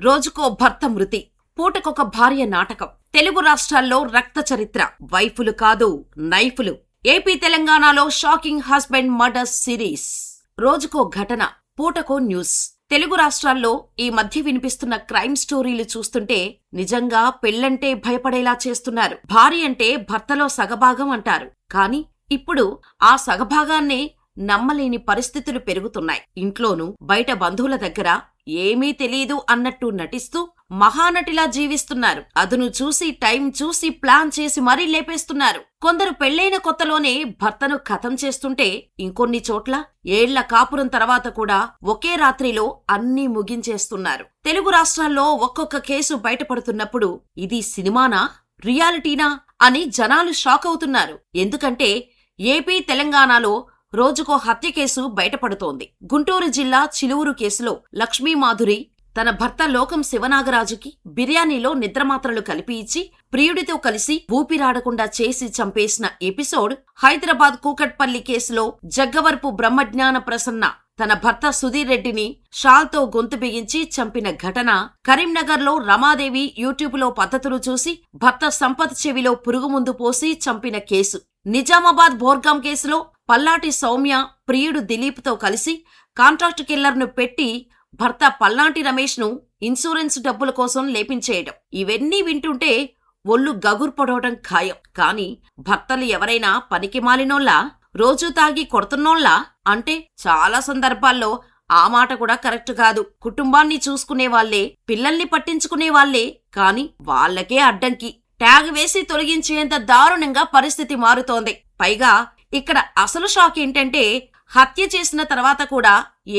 రోజుకో భర్త మృతి పూటకొక భార్య నాటకం. తెలుగు రాష్ట్రాల్లో రక్త చరిత్ర. వైఫులు కాదు నైఫులు. ఏపీ తెలంగాణలో షాకింగ్ హస్బెండ్ మర్డర్ సిరీస్. రోజుకో ఘటన పూటకో న్యూస్. తెలుగు రాష్ట్రాల్లో ఈ మధ్య వినిపిస్తున్న క్రైమ్ స్టోరీలు చూస్తుంటే నిజంగా పెళ్ళంటే భయపడేలా చేస్తున్నారు. భార్య అంటే భర్తలో సగభాగం అంటారు. కానీ ఇప్పుడు ఆ సగభాగాన్నే నమ్మలేని పరిస్థితులు పెరుగుతున్నాయి. ఇంట్లోనూ బయట బంధువుల దగ్గర ఏమీ తెలీదు అన్నట్టు నటిస్తూ మహానటిలా జీవిస్తున్నారు. అదును చూసి టైం చూసి ప్లాన్ చేసి మరీ లేపేస్తున్నారు. కొందరు పెళ్ళైన కొత్తలోనే భర్తను ఖతం చేస్తుంటే ఇంకొన్ని చోట్ల ఏళ్ళ కాపురం తర్వాత కూడా ఒకే రాత్రిలో అన్నీ ముగించేస్తున్నారు. తెలుగు రాష్ట్రాల్లో ఒక్కొక్క కేసు బయటపడుతున్నప్పుడు ఇది సినిమానా రియాలిటీనా అని జనాలు షాక్ అవుతున్నారు. ఎందుకంటే ఏపీ తెలంగాణలో రోజుకో హత్య కేసు బయటపడుతోంది. గుంటూరు జిల్లా చిలువురు కేసులో లక్ష్మీమాధురి తన భర్త లోకం శివనాగరాజుకి బిర్యానీలో నిద్రమాత్రలు కలిపి ఇచ్చి ప్రియుడితో కలిసి ఊపిరాడకుండా చేసి చంపేసిన ఎపిసోడ్ హైదరాబాద్ కూకట్పల్లి కేసులో జగ్గవరపు బ్రహ్మజ్ఞాన ప్రసన్న తన భర్త సుధీర్ రెడ్డిని షాల్తో గొంతు బిగించి చంపిన ఘటన కరీంనగర్లో రమాదేవి యూట్యూబ్లో పద్ధతులు చూసి భర్త సంపత్ చెవిలో పురుగుముందు పోసి చంపిన కేసు. నిజామాబాద్ బోర్గాం కేసులో పల్లాటి సౌమ్య ప్రియుడు దిలీప్తో కలిసి కాంట్రాక్ట్ కిల్లర్ను పెట్టి భర్త పల్నాటి రమేష్ను ఇన్సూరెన్స్ డబ్బుల కోసం లేపించేయడం. ఇవన్నీ వింటుంటే ఒళ్ళు గగురు పొడవడం ఖాయం. కాని భర్తలు ఎవరైనా పనికి మాలినోళ్ళా రోజూ తాగి కొడుతున్నోళ్ళా అంటే చాలా సందర్భాల్లో ఆ మాట కూడా కరెక్ట్ కాదు. కుటుంబాన్ని చూసుకునే వాళ్ళే పిల్లల్ని పట్టించుకునే వాళ్ళే కాని వాళ్ళకే అడ్డంకి. ట్యాగ్ వేసి తొలగించేంత దారుణంగా పరిస్థితి మారుతోంది. పైగా ఇక్కడ అసలు షాక్ ఏంటంటే హత్య చేసిన తర్వాత కూడా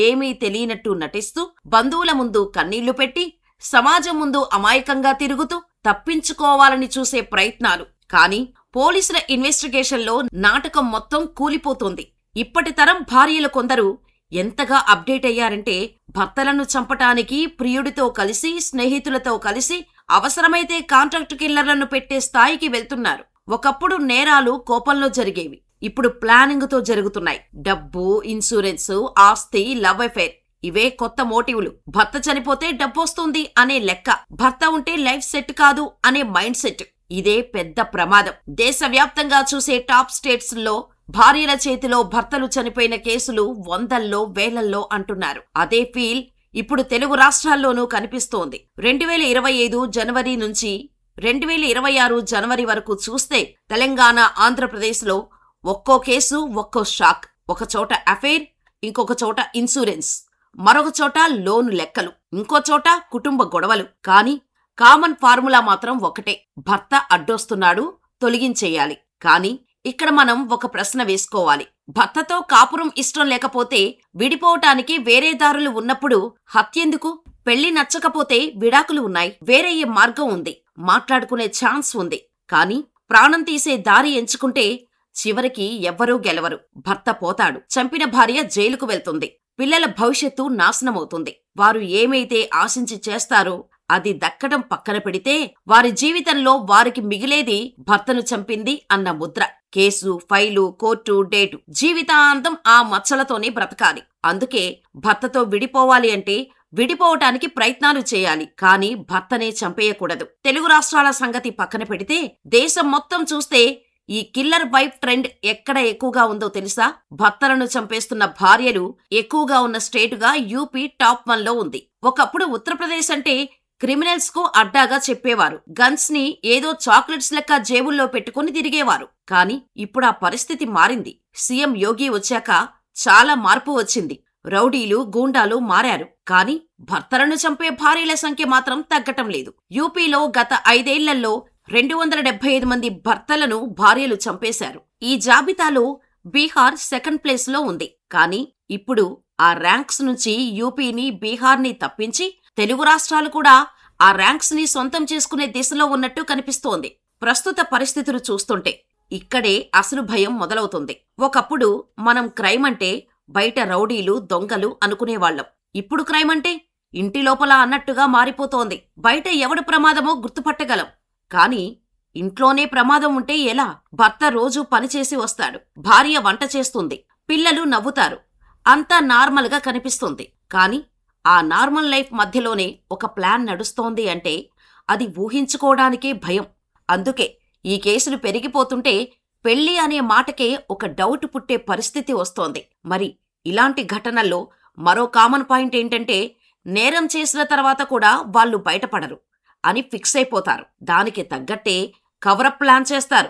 ఏమీ తెలియనట్టు నటిస్తూ బంధువుల ముందు కన్నీళ్ళు పెట్టి సమాజం ముందు అమాయకంగా తిరుగుతూ తప్పించుకోవాలని చూసే ప్రయత్నాలు. కానీ పోలీసుల ఇన్వెస్టిగేషన్లో నాటకం మొత్తం కూలిపోతుంది. ఇప్పటి తరం భార్యలు కొందరు ఎంతగా అప్డేట్ అయ్యారంటే భర్తలను చంపటానికి ప్రియుడితో కలిసి స్నేహితులతో కలిసి అవసరమైతే కాంట్రాక్ట్ కిల్లర్లను పెట్టే స్థాయికి వెళ్తున్నారు. ఒకప్పుడు నేరాలు కోపంలో జరిగేవి. ఇప్పుడు ప్లానింగ్తో జరుగుతున్నాయి. డబ్బు ఇన్సూరెన్స్ ఆస్తి లవ్ అఫైర్ ఇవే కొత్త మోటివ్లు. భర్త చనిపోతే డబ్బొస్తుంది అనే లెక్క. భర్త ఉంటే లైఫ్ సెట్ కాదు అనే మైండ్ సెట్. ఇదే పెద్ద ప్రమాదం. దేశవ్యాప్తంగా చూసే టాప్ స్టేట్స్లో భార్యల చేతిలో భర్తలు చనిపోయిన కేసులు వందల్లో వేలల్లో అంటున్నారు. అదే ఫీల్ ఇప్పుడు తెలుగు రాష్ట్రాల్లోనూ కనిపిస్తోంది. రెండు వేల ఇరవై ఐదు జనవరి నుంచి రెండు వేల ఇరవై ఆరు జనవరి వరకు చూస్తే తెలంగాణ ఆంధ్రప్రదేశ్లో ఒక్కో కేసు ఒక్కో షాక్. ఒక చోట అఫైర్ ఇంకొక చోట ఇన్సూరెన్స్. మరొక చోట లోను లెక్కలు. ఇంకో చోట కుటుంబ గొడవలు. కాని కామన్ ఫార్ములా మాత్రం ఒకటే. భర్త అడ్డొస్తున్నాడు తొలగించేయాలి. కాని ఇక్కడ మనం ఒక ప్రశ్న వేసుకోవాలి. భర్తతో కాపురం ఇష్టం లేకపోతే విడిపోవటానికి వేరే దారులు ఉన్నప్పుడు హత్యెందుకు? పెళ్ళి నచ్చకపోతే విడాకులు ఉన్నాయి. వేరయ్యే మార్గం ఉంది. మాట్లాడుకునే ఛాన్స్ ఉంది. కాని ప్రాణం తీసే దారి ఎంచుకుంటే చివరికి ఎవ్వరూ గెలవరు. భర్త పోతాడు. చంపిన భార్య జైలుకు వెళ్తుంది. పిల్లల భవిష్యత్తు నాశనమవుతుంది. వారు ఏమైతే ఆశించి చేస్తారో అది దక్కడం పక్కన పెడితే వారి జీవితంలో వారికి మిగిలేది భర్తను చంపింది అన్న Mudra. Case file court date జీవితాంతం ఆ మచ్చలతోనే బ్రతకాలి. అందుకే భర్తతో విడిపోవాలి అంటే విడిపోవటానికి ప్రయత్నాలు చేయాలి. కానీ భర్తనే చంపేయకూడదు. తెలుగు రాష్ట్రాల సంగతి పక్కన పెడితే దేశం మొత్తం చూస్తే ఈ కిల్లర్ వైఫ్ ట్రెండ్ ఎక్కడ ఎక్కువగా ఉందో తెలుసా? భర్తలను చంపేస్తున్న భార్యలు ఎక్కువగా ఉన్న స్టేటుగా యూపీ టాప్ వన్లో ఉంది. ఒకప్పుడు ఉత్తరప్రదేశ్ అంటే క్రిమినల్స్కు అడ్డాగా చెప్పేవారు. గన్స్ని ఏదో చాక్లెట్స్ లెక్క జేబుల్లో పెట్టుకుని తిరిగేవారు. కానీ ఇప్పుడు ఆ పరిస్థితి మారింది. సీఎం యోగి వచ్చాక చాలా మార్పు వచ్చింది. రౌడీలు గూండాలు మారారు. కానీ భర్తలను చంపే భార్యల సంఖ్య మాత్రం తగ్గటం లేదు. యూపీలో గత ఐదేళ్ళలో రెండు వందల డెబ్బై ఐదు మంది భర్తలను భార్యలు చంపేశారు. ఈ జాబితాలో బీహార్ సెకండ్ ప్లేస్లో ఉంది. కానీ ఇప్పుడు ఆ ర్యాంక్స్ నుంచి యూపీని బీహార్ని తప్పించి తెలుగు రాష్ట్రాలు కూడా ఆ ర్యాంక్స్ని సొంతం చేసుకునే దిశలో ఉన్నట్టు కనిపిస్తోంది. ప్రస్తుత పరిస్థితులు చూస్తుంటే ఇక్కడే అసలు భయం మొదలవుతుంది. ఒకప్పుడు మనం క్రైమ్ అంటే బయట రౌడీలు దొంగలు అనుకునేవాళ్ళం ఇప్పుడు క్రైమ్ అంటే ఇంటి లోపల అన్నట్టుగా మారిపోతోంది. బయట ఎవడు ప్రమాదమో గుర్తుపట్టగలం. కాని ఇంట్లోనే ప్రమాదం ఉంటే ఎలా? భర్త రోజు పనిచేసి వస్తాడు. భార్య వంట చేస్తుంది. పిల్లలు నవ్వుతారు. అంతా నార్మల్గా కనిపిస్తుంది. కాని ఆ నార్మల్ లైఫ్ మధ్యలోనే ఒక ప్లాన్ నడుస్తోంది అంటే అది ఊహించుకోవడానికే భయం. అందుకే ఈ కేసులు పెరిగిపోతుంటే పెళ్ళి అనే మాటకే ఒక డౌట్ పుట్టే పరిస్థితి వస్తోంది. మరి ఇలాంటి ఘటనల్లో మరో కామన్ పాయింట్ ఏంటంటే నేరం చేసిన తర్వాత కూడా వాళ్ళు బయటపడరు. అని ఫిక్స్ అయిపోతారు. దానికి తగ్గట్టే కవరప్ ప్లాన్ చేస్తారు.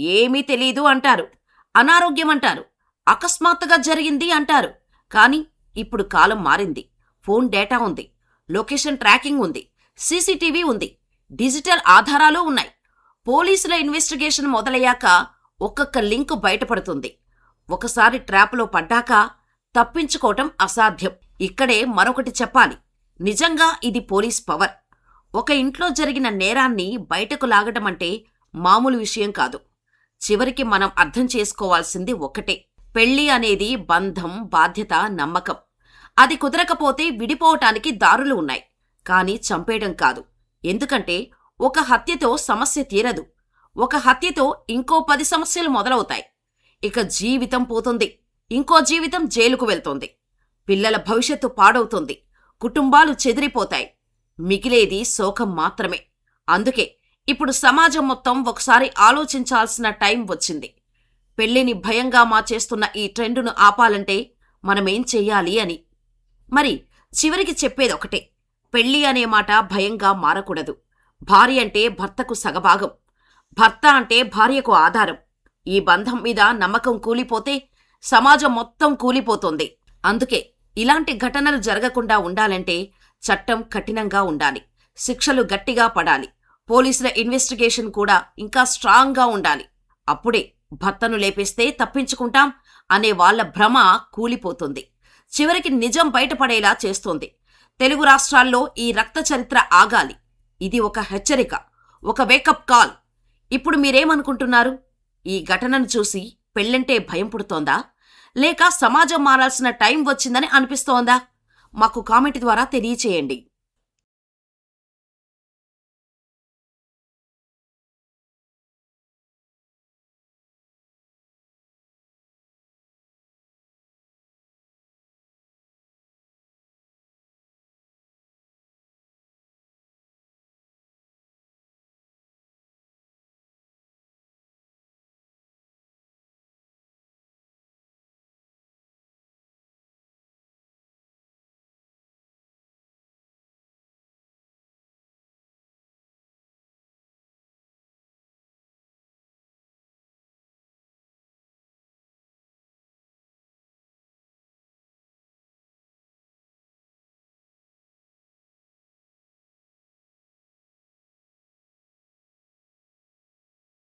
ఏమీ తెలీదు అంటారు. అనారోగ్యం అంటారు. అకస్మాత్తుగా జరిగింది అంటారు. కానీ ఇప్పుడు కాలం మారింది. ఫోన్ డేటా ఉంది. లొకేషన్ ట్రాకింగ్ ఉంది. సీసీటీవీ ఉంది. డిజిటల్ ఆధారాలు ఉన్నాయి. పోలీసుల ఇన్వెస్టిగేషన్ మొదలయ్యాక ఒక్కొక్క లింక్ బయటపడుతుంది. ఒకసారి ట్రాప్లో పడ్డాక తప్పించుకోవటం అసాధ్యం. ఇక్కడే మరొకటి చెప్పాలి. నిజంగా ఇది పోలీస్ పవర్. ఒక ఇంట్లో జరిగిన నేరాన్ని బయటకు లాగటం అంటే మామూలు విషయం కాదు. చివరికి మనం అర్థం చేసుకోవాల్సింది ఒకటే. పెళ్ళి అనేది బంధం బాధ్యత నమ్మకం. అది కుదరకపోతే విడిపోవటానికి దారులు ఉన్నాయి. కానీ చంపేయడం కాదు. ఎందుకంటే ఒక హత్యతో సమస్య తీరదు. ఒక హత్యతో ఇంకో పది సమస్యలు మొదలవుతాయి. ఇక జీవితం పోతుంది. ఇంకో జీవితం జైలుకు వెళ్తుంది. పిల్లల భవిష్యత్తు పాడవుతుంది. కుటుంబాలు చెదిరిపోతాయి. మిగిలేది శోకం మాత్రమే. అందుకే ఇప్పుడు సమాజం మొత్తం ఒకసారి ఆలోచించాల్సిన టైం వచ్చింది. పెళ్ళిని భయంగా మార్చేస్తున్న ఈ ట్రెండును ఆపాలంటే మనమేం చెయ్యాలి అని. మరి చివరికి చెప్పేది ఒకటే పెళ్ళి అనే మాట భయంగా మారకూడదు. భార్య అంటే భర్తకు సగభాగం. భర్త అంటే భార్యకు ఆధారం. ఈ బంధం మీద నమ్మకం కూలిపోతే సమాజం మొత్తం కూలిపోతుంది. అందుకే ఇలాంటి ఘటనలు జరగకుండా ఉండాలంటే చట్టం కఠినంగా ఉండాలి. శిక్షలు గట్టిగా పడాలి. పోలీసుల ఇన్వెస్టిగేషన్ కూడా ఇంకా స్ట్రాంగ్గా ఉండాలి. అప్పుడే భర్తను లేపేస్తే తప్పించుకుంటాం అనే వాళ్ళ భ్రమ కూలిపోతుంది. చివరికి నిజం బయటపడేలా చేస్తోంది. తెలుగు రాష్ట్రాల్లో ఈ రక్త చరిత్ర ఆగాలి. ఇది ఒక హెచ్చరిక ఒక వేకప్ కాల్ ఇప్పుడు మీరేమనుకుంటున్నారు? ఈ ఘటనను చూసి పెళ్ళంటే భయం పుడుతోందా? లేక సమాజం మారాల్సిన టైం వచ్చిందని అనిపిస్తోందా? మాకు కామెంట్ ద్వారా తెలియచేయండి.